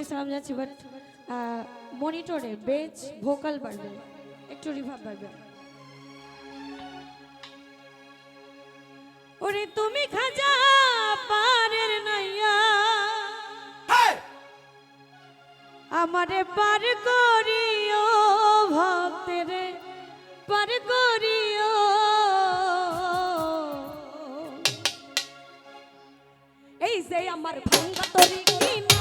আছে প্রতি সালাম যাচ্ছি বাট মনিটরে বেজ ভোকাল বাড়বে একটু রিভাব বাড়বে। ওরে তুমি খাজা পারের নাইয়া। আমারে পার করিও ভক্তের পার করিও। এই যে আমার ভাঙ্গা তরি কিনা